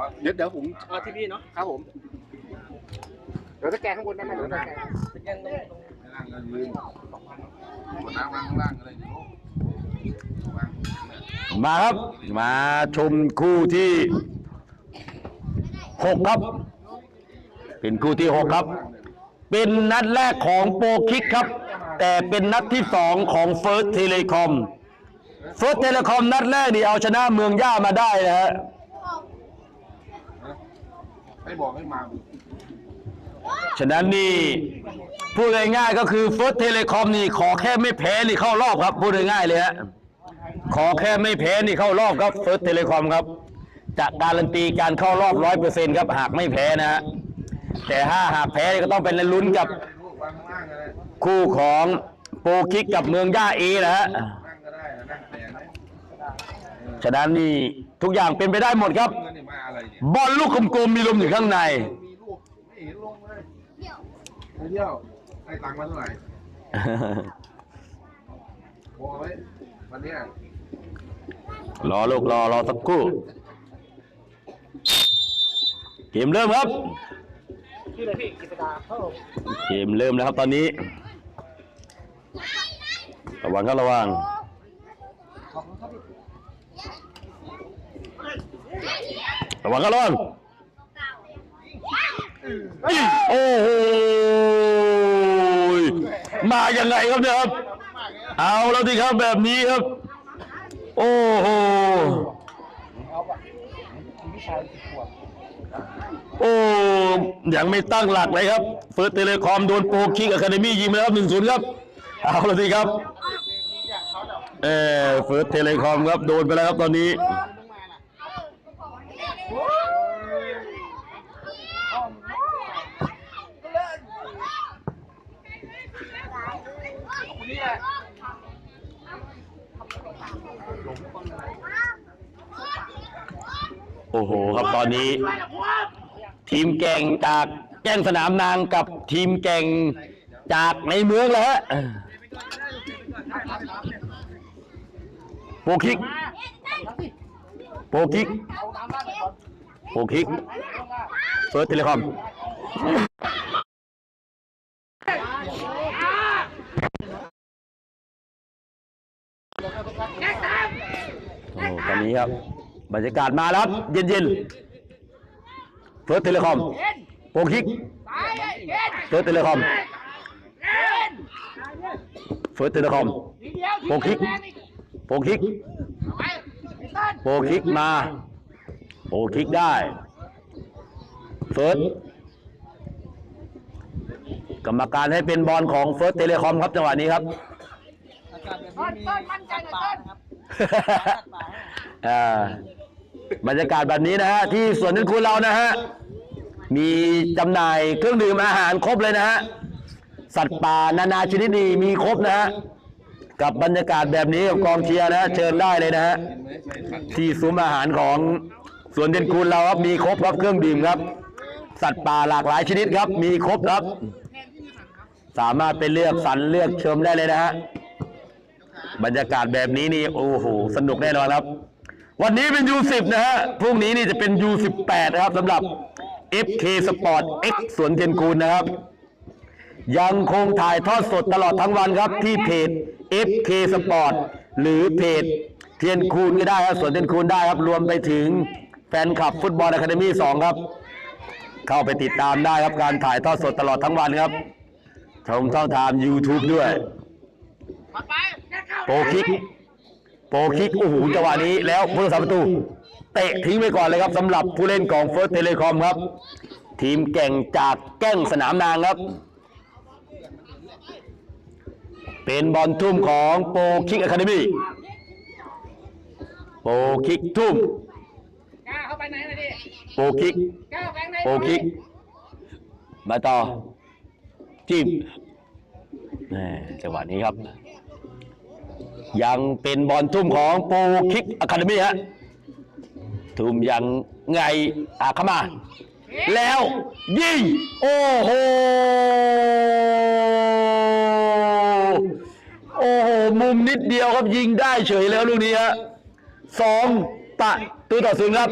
อะเดี๋ยวเดี๋ยวผมเอาที่พี่เนาะครับผมเดี๋ยวสแกนข้างบนได้ไหมเดี๋ยวสแกนสแกนตรงตรงล่างกันยืนน้ำวางข้างล่างอะไรอยู่วางมาครับ มาชมคู่ที่หกครับ เป็นคู่ที่หกครับ เป็นนัดแรกของโปรคิกครับ แต่เป็นนัดที่สองของเฟิร์สเทเลคอมเฟิร์สเทเลคอมนัดแรกนี่เอาชนะเมืองย่ามาได้นะฮะ ให้บอกให้มาฉะนั้นนี่พูดง่ายๆก็คือเฟิร์สเทเลคอมนี่ขอแค่ไม่แพ้นี่เข้ารอบครับ พูดง่ายๆเลยฮะขอแค่ไม่แพ้นี่เข้ารอบครับเฟิร์สเทเลคอมครับจะการันตีการเข้ารอบร้อยเปอร์เซ็นต์ครับหากไม่แพ้นะฮะแต่ถ้าหากแพ้ก็ต้องเป็นลุ้นกับคู่ของโปรคิกกับเมืองย่าเอนะฮะฉะนั้นนี่ทุกอย่างเป็นไปได้หมดครับ บอลลูกกลมๆมีลมอยู่ข้างใน มีลูกไม่เห็นลงเลยไปเที่ยวให้ตังค์มาเท่าไหร่พอไหมวันเนี้ยรอลูกรอรอสักครู่เกมเริ่มครับชื่ออะไรพี่กิตดาเข้าเกมเริ่มแล้วครับตอนนี้ ระวังครับระวังขอบคุณครับพี่ ระวังครับระวังโอ้โหมายังไงครับเนี่ยครับ เอาแล้วสิครับแบบนี้ครับ โอ้โหพี่ชายสิบขวบโอ้ยังไม่ตั้งหลักเลยครับ เฟิร์สเทเลคอมโดนโปรคิกอะคาเดมี่ยิงไปแล้วครับหนึ่งศูนย์ครับ เอาละสิครับ เออเฟิร์สเทเลคอมครับ โดนไปแล้วครับตอนนี้ โอ้โหครับตอนนี้ ทีมแก่งจากแก้งสนามนางกับทีมแก่งจากในเมืองแล้วฮะโปรคิกโปรคิกโปรคิกเฟิร์สเทเลคอมโอ้ตอนนี้ครับ บรรยากาศมาแล้วครับเย็นๆเฟิร์สเทเลคอมโปรคิกเฟิร์สเทเลคอมเฟิร์สเทเลคอมโปรคิกโปรคิกโปรคิกมาโปรคิกได้เฟิร์สกรรมการให้เป็นบอลของเฟิร์สเทเลคอมครับจังหวะนี้ครับอากาศแบบนี้มีมั่นใจหน่อยนะครับอ่า บรรยากาศแบบนี้นะฮะที่สวนนิคุณเรานะฮะมีจำหน่ายเครื่องดื่มอาหารครบเลยนะฮะสัตว์ป่านานาชนิดนี่มีครบนะฮะกับบรรยากาศแบบนี้กับกองเชียร์นะฮะเชิญได้เลยนะฮะที่ซุ้มอาหารของสวนเด่นคุณเราครับมีครบครับเครื่องดื่มครับ สัตว์ป่าหลากหลายชนิดครับ มีครบครับ สามารถไปเลือกสรรเลือกชมได้เลยนะฮะบรรยากาศแบบนี้นี่โอ้โหสนุกแน่นอนครับ วันนี้เป็น U10 นะฮะ พรุ่งนี้นี่จะเป็น U18 นะครับสำหรับ FK Sport X สวนเทียนกูลนะครับ ยังคงถ่ายทอดสดตลอดทั้งวันครับ ที่เพจ FK Sport หรือเพจเทียนคูนก็ได้ครับสวนเทียนคูนได้ครับ รวมไปถึงแฟนคลับฟุตบอลอะคาเดมี่2ครับ เข้าไปติดตามได้ครับการถ่ายทอดสดตลอดทั้งวันครับชมช่องทาง YouTube ด้วยโปรคิก โปรคิกโอ้โหจังหวะนี้แล้วผู้รักษาประตู เตะทิ้งไปก่อนเลยครับสำหรับผู้เล่นของเฟิร์สเทเลคอมครับ ทีมแก่งจากแก้งสนามนางครับ เป็นบอลทุ่มของโปรคิกอะคาเดมี่โปรคิกทุ่มกล้าเข้าไปไหนเลยดิโปรคิกกล้าแบงค์ไหนโปรคิก มาต่อจิ้มแหม่จังหวะนี้ครับ ยังเป็นบอลทุ่มของปูคิกอะคาเดมี่ฮะทุ่มยังไงอาเข้ามา แล้วยิงโอ้โหโอ้โหมุมนิดเดียวครับยิงได้เฉยแล้วลูกนี้ฮะสองตะตูต่อศูนครับ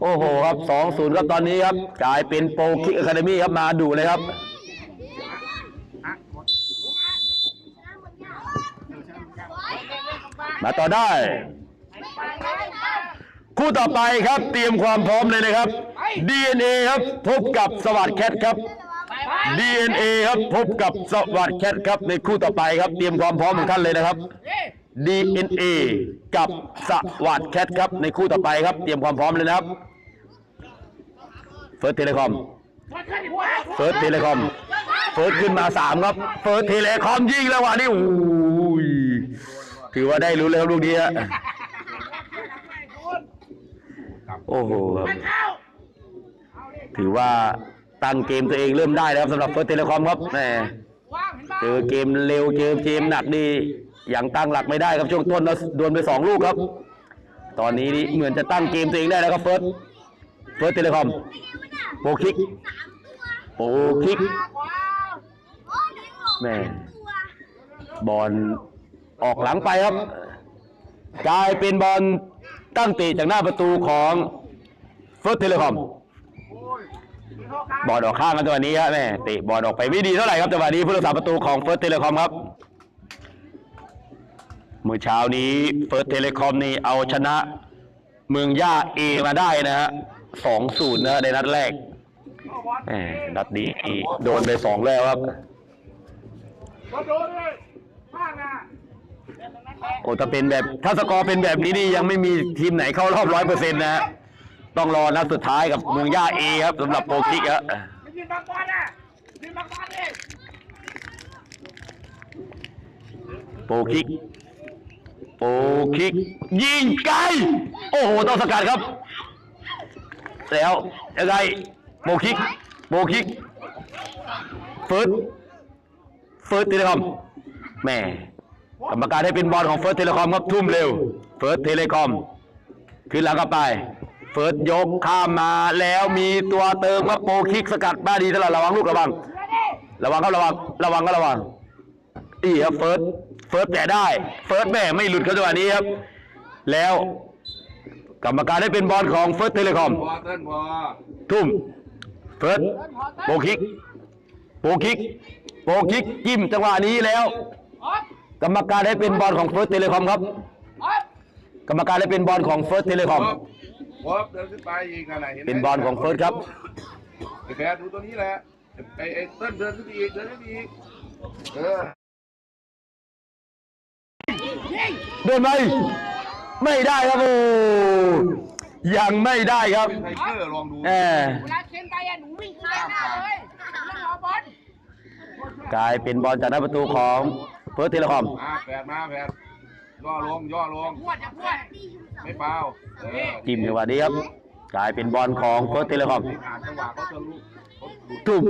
โอ้โหครับสองศูนย์ครับตอนนี้ครับกลายเป็นโปรคิกอะคาเดมี่ครับมาดูเลยครับ มาต่อได้ คู่ต่อไปครับเตรียมความพร้อมเลยนะครับ DNA ครับพบกับสวัสดแคทครับ DNA ครับพบกับสวัสดแคทครับในคู่ต่อไปครับ เตรียมความพร้อมของท่านเลยนะครับ DNA กับสวัสดแคทครับในคู่ต่อไปครับ เตรียมความพร้อมเลยนะครับเฟิร์สเทเลคอมเฟิร์สเทเลคอมเฟิร์สขึ้นมาสามครับ เฟิร์สเทเลคอมยิงแล้ววะนี่โอ้ ถือว่าได้รู้นเลยครับลูกนี้ฮะโอ้โหครับถือว่าตั้งเกมตัวเองเริ่มได้แล้วครับสำหรับเฟิร์สเทเลคอมครับแหมเจอเกมเร็วเจอเกมหนักนี่ยังตั้งหลักไม่ได้ครับช่วงต้นแล้วโดนไปสองลูกครับ ตอนนี้นี่เหมือนจะตั้งเกมตัวเองได้แล้วครับเฟิร์สเฟิร์สเทเลคอมโปรคิกโปรคิกแม่บอล ออกหลังไปครับ กลายเป็นบอลตั้งตะจากหน้าประตูของเฟิร์สเทเลคอมบอลออกข้างกันจังหวะนี้ครับแม่เตะบอลออกไปไม่ดีเท่าไหร่ครับจังหวะนี้ผู้รักษาประตูของเฟิร์สเทเลคอมครับเมื่อเช้านี้เฟิร์สเทเลคอมนี่เอาชนะเมืองย่าเอมาได้นะฮะสองศูนย์นะในนัดแรกนัดนี้โดนไปสองแล้วครับ โอ้ถ้าเป็นแบบถ้าสกอร์เป็นแบบนี้นี่ยังไม่มีทีมไหนเข้ารอบร้อยเปอร์เซ็นต์นะฮะต้องรอนัดสุดท้ายกับเมืองย่าเอครับสำหรับโปรคิกครับไม่ยืนบังบอลอะยืนบังบอลดิโปรคิกโปรคิก ยิงไกล โอ้โหต้องสกัดครับ แล้วยังไงโปรคิกโปรคิกเฟิร์สเฟิร์สเทเลคอมแม่ กรรมการให้เป็นบอลของเฟิร์สเทเลคอมครับทุ่มเร็ว เฟิร์สเทเลคอมขึ้นหลังกลับไป เฟิร์สยกข้ามมาแล้วมีตัวเติมครับโปคิกสกัดบ้าดีตลอดระวังลูกระวัง ระวังครับระวังระวังก็ระวังอีครับเฟิร์สเฟิร์สแปะได้ เฟิร์สแม่ไม่หลุดครับจังหวะนี้ครับ แล้ว กรรมการได้เป็นบอลของเฟิร์สเทเลคอมทุ่ม เฟิร์สโปคิกโปคิกโปคิกจิ้มจังหวะนี้แล้ว กรรมการได้เป็นบอลของเฟิร์สเทเลคอมครับ กรรมการได้เป็นบอลของเฟิร์สเทเลคอมพบเดินขึ้นไปอีกอะไรเห็นไหมเป็นบอลของเฟิร์สครับไอ้แพรดูตัวนี้แหละไอ้ไอ้เต้นเดินขึ้นไปอีกเดินขึ้นไปอีกเออโดนไหมไม่ได้ครับโอ้ยังไม่ได้ครับไทเกอร์ลองดูแหมเวลาเข็นไปอะหนูวิ่งขึ้นหน้าเลยเล่นรอบอลกลายเป็นบอลจากหน้าประตูของ เฟิร์สเทเลคอมมาแผดมาแผดย่อลงย่อลง พวดอย่าพวดไม่เปล่าเออจิ้มจังหวะนี้ครับ กลายเป็นบอลของเฟิร์สเทเลคอมอ่านจังหวะเขาจะรู้เขาดูทุ่ม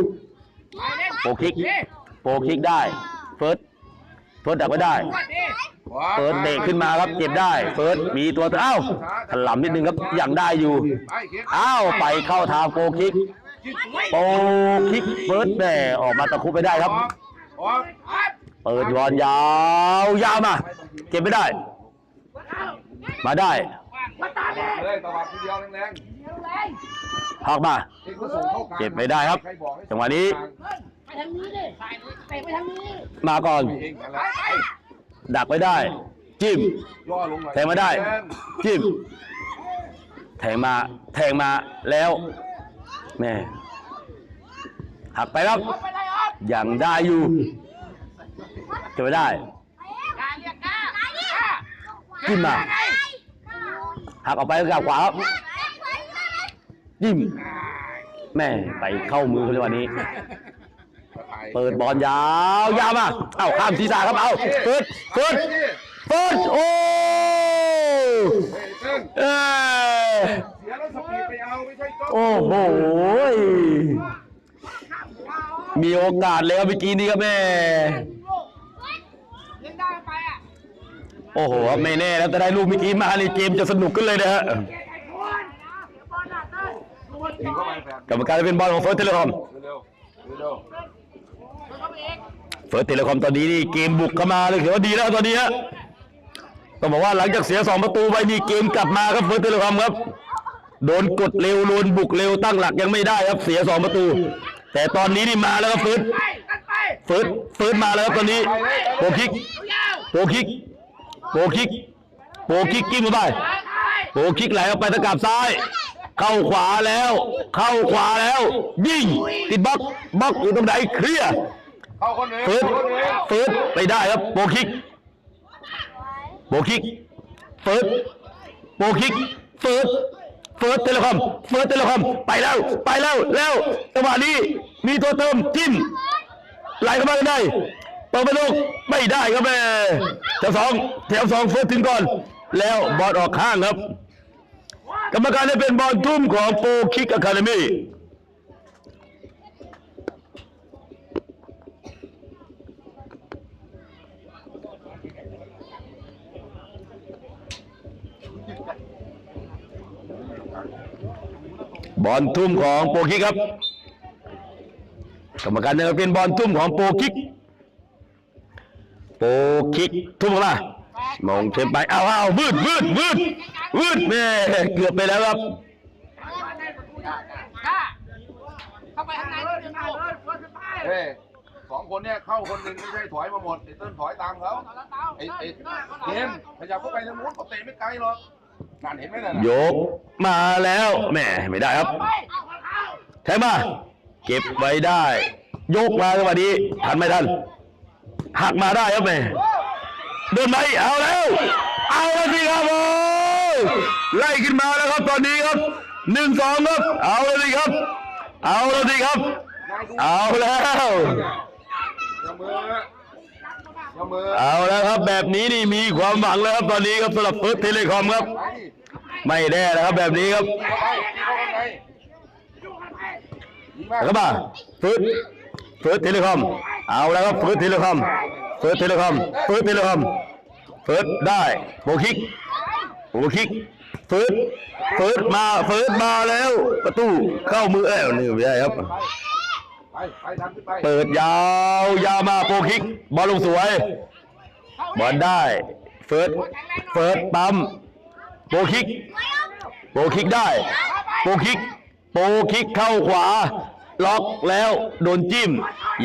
ไปเล่นโปรคิกโปรคิกได้ เฟิร์สเฟิร์สดักไว้ได้ พวดดิขวาเฟิร์สเบรกขึ้นมาครับเก็บได้ เฟิร์สมีตัวเอ้าถลำนิดนึงครับยังได้อยู่ไปเข็นอ้าวไปเข้าทางโปรคิกจิ้มไว้โปรคิกเฟิร์สแม่ออกมาตะคุบไปได้ครับออกออก เปิดบอลยาวยาวมา เก็บไม่ได้ มาได้มาตาแดงพักมา เก็บไม่ได้ครับ จังหวะนี้ ไปทางนี้ดิไปเตะไปทางนี้มาก่อน ดักไว้ได้ จิ้ม แทงมาได้ จิ้ม แทงมา แทงมาแล้วแม่หักไปครับไปได้ออฟยังได้อยู่ จะไม่ได้กล้าเรียกกล้ากล้าจิ้มมาไงหักออกไปกับขวาครับจิ้มแม่ไปเข้ามือเขาเลยวันนี้ เปิดบอลยาวยาวมาเอ้าข้ามศีรษะครับเอ้าเปิดเปิดเปิดโอ้เฮ้ยเติ้งเออเสียแล้วสปีดไปเอาไม่ใช่จ๊อบโอ้โหมีโอกาสเลยครับเมื่อกี้นี้ครับแม่ เล่นได้ไปอะ โอ้โห ไม่แน่แล้วจะได้ลูกเมื่อกี้มาในเกมจะสนุกขึ้นเลยนะฮะไอ้คนเสียบอลอะเต้นดูบอลเองเข้าไปแฟนกรรมการจะเป็นบอลของเฟิร์สเทเลคอมเร็วๆเร็วเข้าไปเองเฟิร์สเทเลคอมตอนนี้นี่เกมบุกเข้ามาเลยถือว่าดีแล้วตอนนี้ฮะต้องบอกว่าหลังจากเสียสองประตูไปนี่เกมกลับมาครับเฟิร์สเทเลคอมครับ โดนกดเร็วโดนบุกเร็วตั้งหลักยังไม่ได้ครับเสียสองประตู แต่ตอนนี้นี่มาแล้วครับฟื้นไปกันไปฟื้นฟื้นมาแล้วครับตอนนี้โปรคิกยาวโปรคิก โปรคิก โปรคิกกิ้งเข้าไปไปไปโปรคิกไหลออกไปตะกราบซ้าย เข้าขวาแล้ว เข้าขวาแล้ว ยิงติดบล็อกบล็อกอยู่ตรงไหนเคลียร์เข้าคนหนึ่งฟื้นเข้าคนหนึ่งฟื้นไปได้ครับโปรคิก โปรคิกฟื้นโปรคิกฟื้นเฟิร์สเทเลคอมเฟิร์สเทเลคอมไปแล้วไปแล้วแล้วจังหวะนี้มีตัวเติมจิ้มไหลเข้ามากันได้ เปิดประตูไม่ได้ครับแม่แถวสองแถวสองเฟิร์สถึงก่อน แล้วบอลออกข้างครับ กรรมการได้เป็นบอลทุ่มของโปคิกอะคาเดมี่บอลทุ่มของโปคิกครับ กรรมการได้เป็นบอลทุ่มของโปคิก คิกทุ่มเข้ามามองเชมไปเอาเอาวืดวืดวืดวืดแม่เกือบไปแล้วครับค่ะเข้าไปข้างในเลยเดินเข้าเลยไปเฮ้ยสองคนเนี่ยเข้าคนหนึ่งไม่ใช่ถอยมาหมดไอ้เติ้ลถอยตามเขาไอ้ไอ้เกมขยับเข้าไปทางนู้นเขาเตะไม่ไกลหรอกนั่นเห็นไหมนั่นน่ะยกมาแล้วแหม่ไม่ได้ครับไปเข้าเข้าใช่มาเก็บไว้ได้ ยกมาจังหวะนี้ทันไม่ทัน หักมาได้ครับแม่เดินไหมเอาแล้ว เอาแล้วสิครับโอ้ไล่ขึ้นมาแล้วครับตอนนี้ครับหนึ่งสองครับ เอาแล้วสิครับ เอาแล้วสิครับ เอาแล้วเอาแล้วครับแบบนี้นี่มีความหวังแล้วครับตอนนี้ครับสำหรับเฟิร์สเทเลคอมครับ ไม่แน่นะครับแบบนี้ครับเข้าไปเข้าเข้ามาเฟิร์สเฟิร์สเทเลคอม เอาแล้วครับเฟิร์สเทเลคอมเฟิร์สเทเลคอมเฟิร์สเทเลคอมเฟิร์สได้โบคิกโบคิกเฟิร์สเฟิร์สมาเฟิร์สมาแล้ว ประตูเข้ามือเอ้ยนี่ไม่ได้ครับเปิดยาวยาวมาโปคิก บอลลงสวย บอลได้ เฟิร์สเฟิร์สปั๊มโปคิก โปคิกได้ โปคิก โปคิกเข้าขวา ล็อกแล้วโดนจิ้ม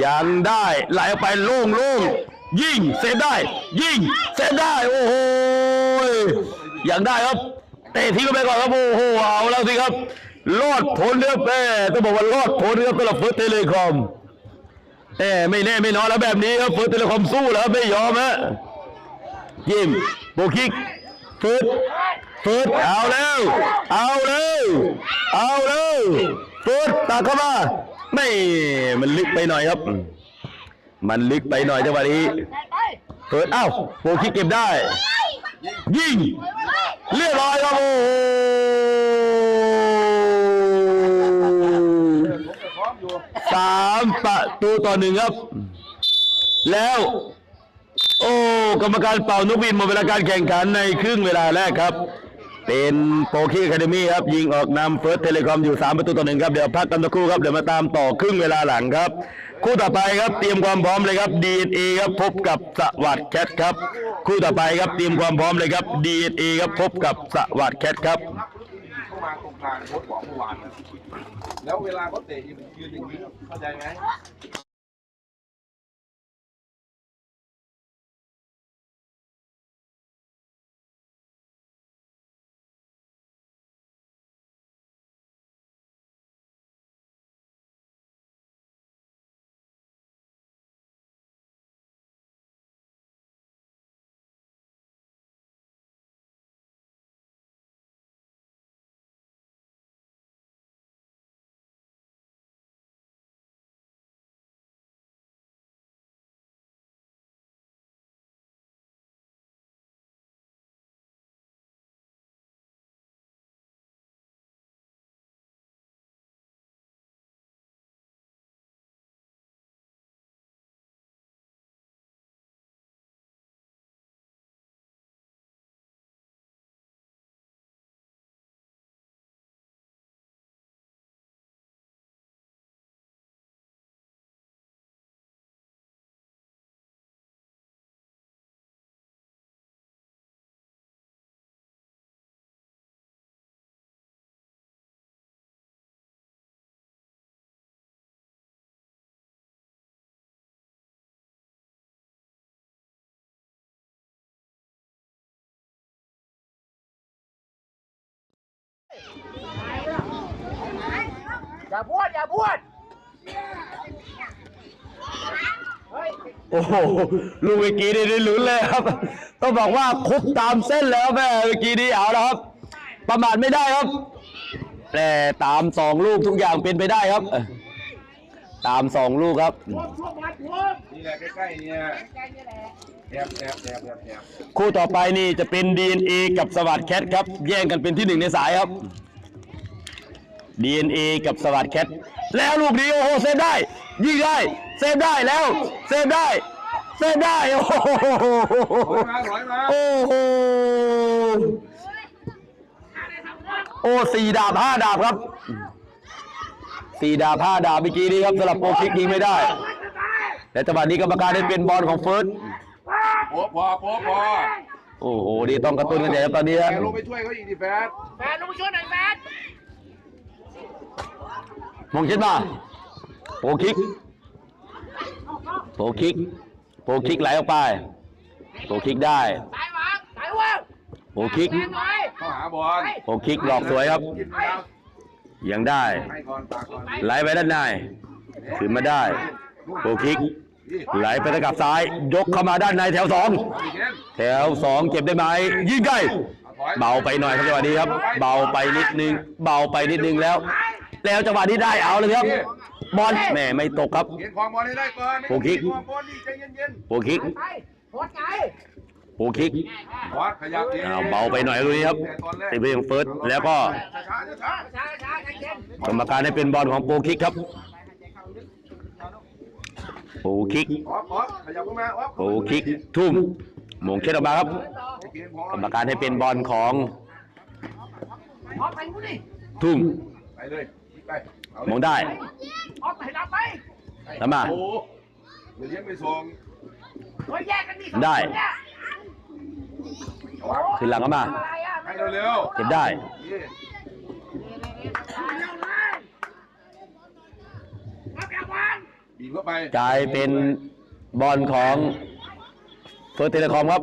ยังได้ไหลออกไปโล่งโล่งยิงเซฟได้ ยิงเซฟได้ โอ้โหยังได้ครับเตะทิ้งไปก่อนครับโอ้โหเอาแล้วสิครับรอดพ้นเรือแม่ต้องบอกว่ารอดพ้นเรือสำหรับเฟิร์สเทเลคอมแม่ไม่แน่ไม่นอนแล้วแบบนี้ครับเฟิร์สเทเลคอมสู้แล้วไม่ยอมฮะยิมโบคิกฟืดฟืดเอาแล้ว เอาเลยเอาเลย ฟืดตักเข้ามาไม่มันลึกไปหน่อยครับ มันลึกไปหน่อยจังหวะนี้ไปฟืดเอ้าโบคิกเก็บได้ ยิงเรียบร้อยครับโอ้โหผมจะพร้อมอยู่สามประตูต่อหนึ่งครับ แล้ว โอ้ กรรมการเป่านกบินหมดเวลาการแข่งขันในครึ่งเวลาแรกครับ เป็นโปรคีคาเดมี่ครับ ยิงออกนำเฟิร์สเทเลคอมอยู่ 3 ประตูต่อหนึ่งครับ เดี๋ยวพักกันสักครู่ครับ เดี๋ยวมาตามต่อครึ่งเวลาหลังครับ คู่ต่อไปครับเตรียมความพร้อมเลยครับ DNA ครับพบกับสวัสดแคทครับ คู่ต่อไปครับเตรียมความพร้อมเลยครับ DNA ครับพบกับสวัสดแคทครับเข้ามาตรงกลางโค้ชบอกเมื่อวานแล้วเวลาเขาเตะยืนอย่างนี้เข้าใจไหม อย่าพูดอย่าพูดโอ้โหลูกเมื่อกี้นี่ได้ลุ้นเลยครับ ต้องบอกว่าคุบตามเส้นแล้วแม่เมื่อกี้นี้เอาแล้วครับ ประมาทไม่ได้ครับแต่ตามสองลูกทุกอย่างเป็นไปได้ครับเออตามสองลูกครับนี่แหละใกล้ๆเนี่ย แอบแอบแอบแอบแอบคู่ต่อไปนี่จะเป็น DNA กับสวัสดแคทครับ แย่งกันเป็นที่หนึ่งในสายครับ DNA กับสวัสดแคทแล้วลูกนี้โอ้โหเซฟได้ ยิงได้เซฟได้แล้วเซฟได้เซฟได้โอ้โหถอยมาถอยมาโอ้โหโอ้สี่ดาบห้าดาบครับสี่ดาบห้าดาบเมื่อกี้นี้ครับสำหรับโปรคิกยิงไม่ได้แต่จังหวะนี้กรรมการได้เป็นบอลของเฟิร์ส โอ้พอพอพอโอ้โหนี่ต้องกระตุ้นกันใหญ่ครับตอนนี้แกนะลงไปช่วยเขาอีกดิแฟดแฟนลงมาช่วยหน่อยแฟนมองเช็ดมาโปรคิกโปรคิกโปรคิกไหลออกไปโปรคิกได้สายวางสายวางโปรคิกแฟนหน่อยเข้าหาบอลโปรคิกหลอกสวยครับกินแล้วยังได้ ให้ก่อนปากก่อนไหลไปด้านในขึ้นมาได้โปรคิกนี่ ไหลไปตะกับซ้าย ยกเข้ามาด้านในแถวสองเอาอีกเล่นแถวสองเก็บได้ไหมยิงไกลเอาถอยเบาไปหน่อยครับจังหวะนี้ครับ เบาไปนิดนึง เบาไปนิดนึงแล้ว แล้วจังหวะนี้ได้เอาเลยครับ บอลแหม่ไม่ตกครับเห็นความบอลให้ได้ก่อนโอ้คิกเห็นความบอลนี่ใจเย็นโปรคิกไปโคตรไงโปรคิกๆวัดขยับอ้าวเบาไปหน่อยลูกนี้ครับติดไปยังเฟิร์สแล้วก็ช้าๆช้าช้าช้าใจเย็นกรรมการให้เป็นบอลของโปรคิกครับโปรคิกๆออฟออฟขยับเข้ามาออฟโปรคิกทุ่มมงเช็ดออกมาครับเกมของกรรมการให้เป็นบอลของออกไปกูดิทุ่มไปเลยไปเอามเลยงได้ออกไปรับไปแล้วมาโอ้โหเดี๋ยวเลี้ยงไปส่งเฮ้ยแยกกันดิสองได้คนเนี่ยเอาวางขึ้นหลังเข้ามาอะไรอะให้เร็วเก็บได้ ๆนี่ รับแกวาง บีบเข้าไปกลายเป็นบอลของเฟิร์สเทเลคอมครับ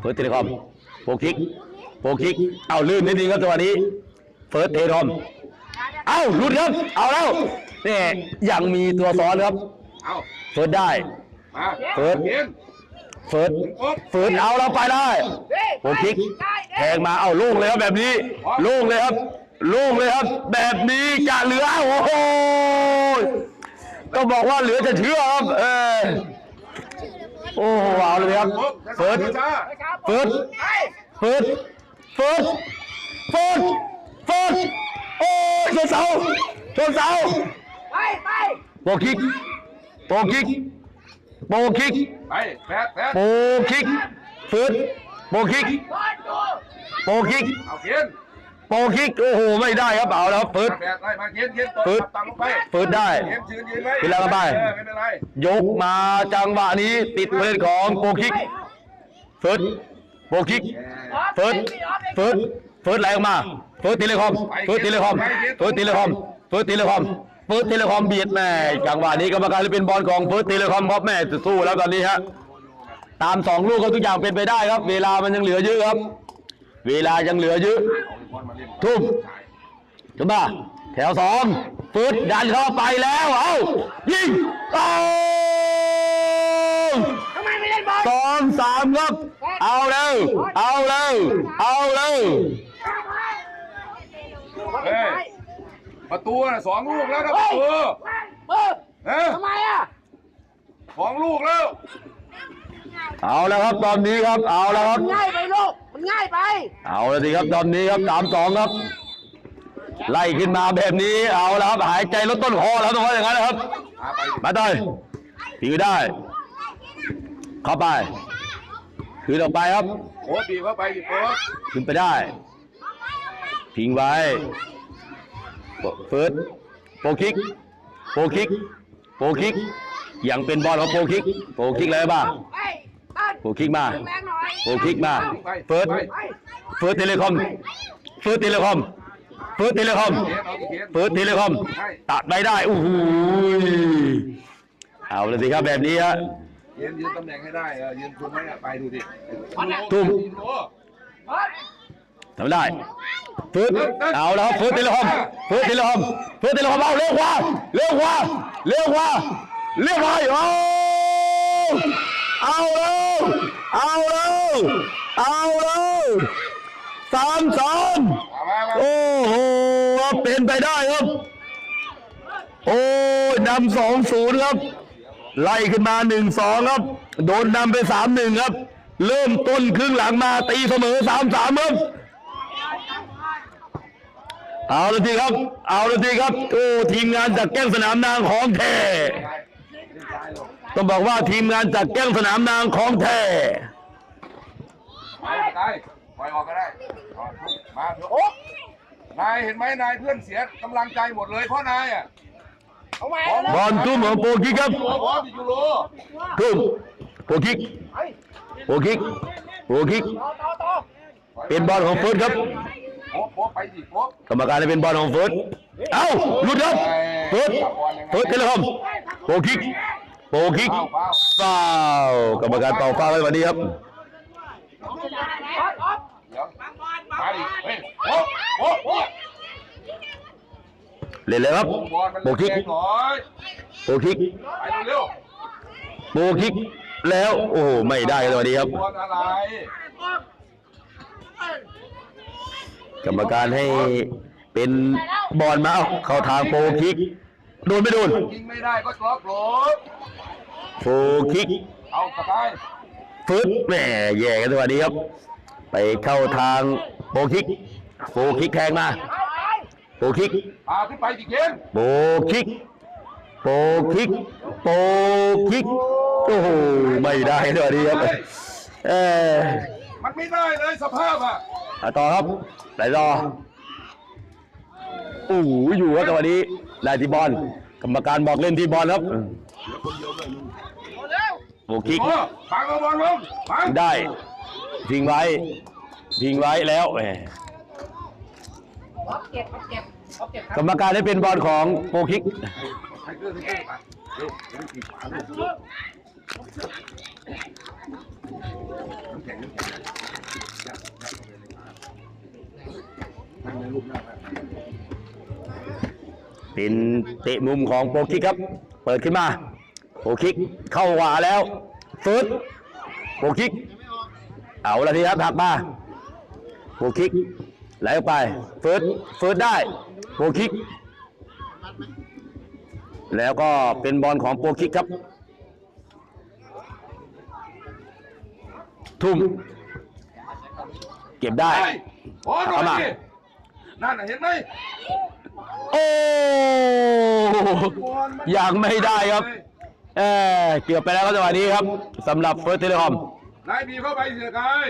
เฟิร์สเทเลคอมโปรคิกโปรคิก เอาลื่นนิดนึงครับจังหวะนี้ เฟิร์สเทเลคอม เอาหลุดครับ เอาแล้วนี่ยังมีตัวซ้อนครับเอาเฟิร์สได้มาเฟิร์สเกมเฟิร์สปุ๊บเฟิร์สเอาเราไปได้เฮ้ยโปรคิกได้แทงมาเอาโล่งเลยครับแบบนี้โล่งเลยครับโล่งเลยครับ แบบนี้จะเหลือโอ้โห ต้องบอกว่าเหลือจะเชื่อครับ เออโอ้โหเอาเลยครับปุ๊บเฟิร์สช้าเฟิร์สไปเฟิร์สเฟิร์สเฟิร์สเฟิร์สโอ้ยชนเสาชนเสาไปไปโปรคิกโปรคิกโปรคิกๆไปแฟดแฟดโปรคิกเฟิร์สโปรคิกบอลดูโปรคิกเอาเกมโปรคิกโอ้โหไม่ได้ครับเอาแล้วครับเฟิร์สแฟดไล่มาเกมเกมเฟิร์สต่ำลงไปปืดได้เกมยืนยืนไว้เวลาเข้าไป เออไม่เป็นไรยกมาจังหวะนี้ติดเพื่นของโปรคิกเฟิร์สโปรคิกเฟิร์สเฟิร์สเฟิร์สไหลออกมาเฟิร์สเทเลคอมเฟิร์สเทเลคอมเฟิร์สเทเลคอมเฟิร์สเทเลคอมเฟิร์สเทเลคอมเบียดแม่จังหวะนี้กรรมการเลยเป็นบอลของเฟิร์สเทเลคอมครับแม่จะสู้แล้วตอนนี้ฮะตามสองลูกก็ทุกอย่างเป็นไปได้ครับ เวลามันยังเหลือเยอะครับ เวลายังเหลือเยอะบอลมาเล่นทุ่มขึ้นมาแถวสองเฟิร์สดันเข้าไปแล้ว เอายิงเอาทำไมไม่เล่นบอลสองสามครับ เอาเร็วเอาเร็วเอาเร็วเฮ้ยประตูน่ะสองลูกแล้วนะประตูเออเฮ้ยทำไมอะสองลูกแล้ว เอาแล้วครับตอนนี้ครับ เอาแล้วครับมันง่ายไปลูก มันง่ายไป เอาแล้วสิครับตอนนี้ครับสามสองครับ ไล่ขึ้นมาแบบนี้เอาแล้วครับหายใจลดต้นคอแล้วต้องว่าอย่างนั้นนะครับพาไปดิมาต่อยถือได้ เข้าไปถือออกไปครับโอ้บีบเข้าไปดิโค้ชขึ้นไปได้ทิ้งไว้เฟิร์สโปรคิกโปรคิกโปรคิกยังเป็นบอลของโปรคิกโปรคิกเลยบ้างไปตั้นโปรคิกมา แรงหน่อยโปรคิกมาไปเฟิร์สไปไปเฟิร์สเทเลคอม เฟิร์สเทเลคอม เฟิร์สเทเลคอมเกมเอาดิเกมเฟิร์สเทเลคอมใช่ตัดไปได้โอ้โหเอาเลยสิครับแบบนี้ฮะยืนยืนตำแหน่งให้ได้เออยืนคุณไว้อะไปดูดิทุ่มโอ้บอลทำได้ฟื้นเอาแล้วครับฟื้นเทเลคอมฟื้นเทเลคอมฟื้นเทเลคอมเอาเร็วกว่าเร็วกว่าเร็วกว่าเร็วไปเอาเอาเร็ว เอาเร็วเอาเร็วสามสามโอ้โหเป็นไปได้ครับ โอ้ยนำสองศูนย์ครับ ไล่ขึ้นมาหนึ่งสองครับ โดนนำไปสามหนึ่งครับ เริ่มต้นครึ่งหลังมาตีเสมอสามสามครับเอาละทีครับ เอาละทีครับ โอ้ทีมงานจากแก้งสนามนางของแท้ ต้องบอกว่าทีมงานจากแก้งสนามนางของแท้ไปได้ปล่อยออกก็ได้เอามาเถอะโอ๊ะนายเห็นไหมนายเพื่อนเสียกำลังใจหมดเลยเพราะนายอะเอามาบอลตุ้มของโปรกิกครับยูโรพร้อมดิยูโรตุ้มโปรกิกโปรกิกโปรกิกต่อต่อต่อเป็นบอลของเฟิร์สครับโป๊ะโป๊ะไปดิโป๊ะกรรมการให้เป็นบอลของเฟิร์สเอ้าหลุดครับเฟิร์สเฟิร์สเทเลคอมโปรคิก โปคิกเป้าเป้าฟาวกรรมการเป่าฟาวไว้วันนี้ครับเรียวมาดิเฮ้ยโป๊ะโป๊ะโป๊ะเล่นเลยครับโปคิกโปคิกโปรคิกแล้ว โอ้โหไม่ได้เลยวันนี้ครับกรรมการให้เป็นบอลมาเอาเข้าทางโปรคิกโดนไม่โดนยิงไม่ได้ก็ล็อกหลบ โปรคิกเอาสบายฟึดแหมแย่กันตัวนี้ครับ ไปเข้าทางโปรคิกโปรคิกแทงมาโปรคิกพาขึ้นไปดิเกมโปคิกโปคิกโปคิกโอ้โหไม่ได้ด้วยดีครับเออมันไม่ได้เลยสภาพอะเอาต่อครับไหลรอโอ้โหอยู่ครับจังหวะนี้ได้ที่บอล กรรมการบอกเล่นที่บอลครับโปคิกโอ้ฟังเอาบอลลงฟังได้ทิ้งไว้ทิ้งไว้แล้วแหมเก็บเก็บเอาเก็บกรรมการได้เป็นบอลของโปคิกให้เกินให้เกินไปเร็วเร็วตีขวาเร็วน้ำแเข้าไปในปากนั่งในรูปหน้าแบบเป็นเตะมุมของโปรคิกครับ เปิดขึ้นมาโปรคิกเข้าขวาแล้วฟึดโปรคิก เอาละทีครับหักมาโปรคิกไหลออกไปฟึดฟึดได้โปรคิก แล้วก็เป็นบอลของโปรคิกครับ ทุ่มเก็บได้ไปโอ้หน่อยดินั่นน่ะเห็นไหม โอ้ยังไม่ได้ครับเออเกือบไปแล้วครับจังหวะนี้ครับสำหรับเฟิร์สเทเลคอมนายบีเข้าไปเสียกาย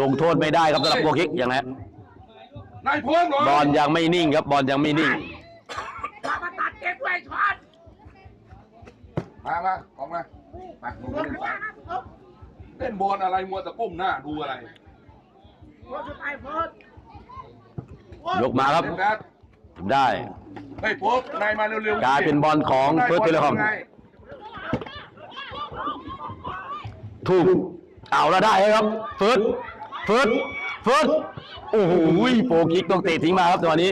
ลงโทษไม่ได้ครับสำหรับโปรคิกอย่างไรนายพ้นหน่อยบอลยังไม่นิ่งครับบอลยังไม่นิ่งมาตัดเก็บด้วยช็อตมามาออกมามาลงไปเล่นสายเล่นบอลอะไรมัวแต่ก้มหน้าดูอะไรรถไฟเฟิร์สยกมาครับเล่นแบด ได้เฮ้ยปุ๊บนายมาเร็วๆกลายเป็นบอลของ First Telecom ไงถูกเอาแล้วได้ครับเฟิร์สเฟิร์สเฟิร์สโอ้โหโปรคิกต้องเตะทิ้งมาครับจังหวะนี้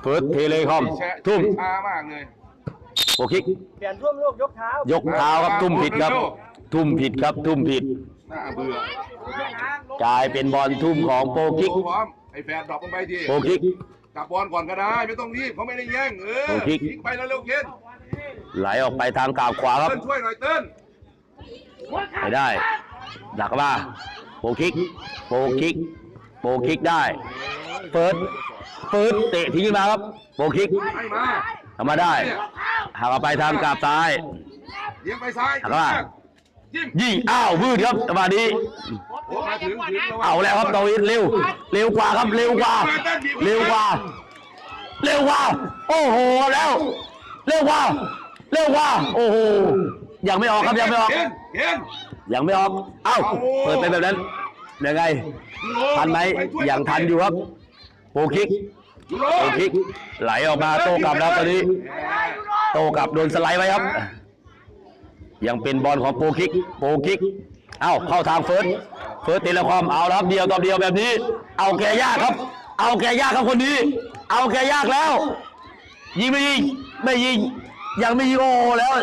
เฟิร์สเทเลคอมแชะทุ่มช้ามากเลยโปรคิกเปลี่ยนร่วมลูกยกเท้ายกเท้าครับทุ่มผิดครับ ทุ่มผิดครับ ทุ่มผิด น่าเบื่อกลายเป็นบอลทุ่มของโปรคิกโอ้พร้อมไอ้แฟนดรอปลงไปทีโปรคิกจับบอลก่อนก็ได้ ไม่ต้องรีบเขาไม่ได้แย่งเออโอ้คิกยิงไปแล้วเร็วๆเคนไหลออกไปทางกาบขวาครับเติ้ลช่วยหน่อยเติ้ลไม่ได้ ดักมาโปรคิก โปรคิก โปรคิกได้เฟิร์สเฟิร์สเตะทิ้งขึ้นมาครับ โปรคิกให้มาทำมาได้หักออกไปทางกาบซ้าย เลี้ยงไปซ้ายหักมาจิ้ม ยิงอ้าววืดครับจังหวะนี้โอ้มาถึงถึงระวังเอาแล้วครับตอวิทเร็วเร็วกว่าครับเร็วกว่า เร็วกว่า เร็วกว่า โอ้โหแล้ว เร็วกว่า เร็วกว่า โอ้โหยังไม่ออกครับยังไม่ออกเคนเคนยังไม่ออกเอ้าเปิดไปแบบนั้นยังไงยูโรทันไหมปช่วยังทันอยู่ครับโปรคิกยูโรโปรคิกไหลออกมาโต้กลับแล้วตอนนี้ โต้กลับโดนสไลด์ไว้ครับ ยังเป็นบอลของโปคิกโปคิก เอ้าเข้าทางเฟิร์สเฟิร์สตีละคอมเอาครับเดียวต่อเดียวแบบนี้ เอาแกยากครับ เอาแกยากครับคนนี้ เอาแกยากแล้ว ยิงไม่ยิง ไม่ยิง ยังไม่ยิงโอแล้ว